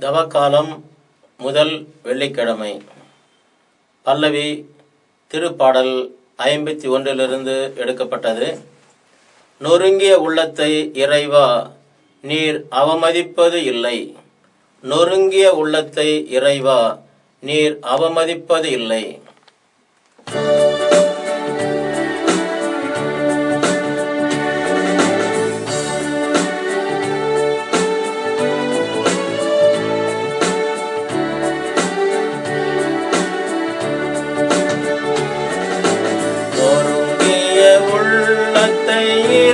தவக்காலம் முதல் வெள்ளிக்கிழமை. பல்லவி திருப்பாடல் ஐம்பத்தி ஒன்றிலிருந்து எடுக்கப்பட்டது. நொறுங்கிய உள்ளத்தை இறைவா நீர் அவமதிப்பது இல்லை. நொறுங்கிய உள்ளத்தை இறைவா நீர் அவமதிப்பது இல்லை. tay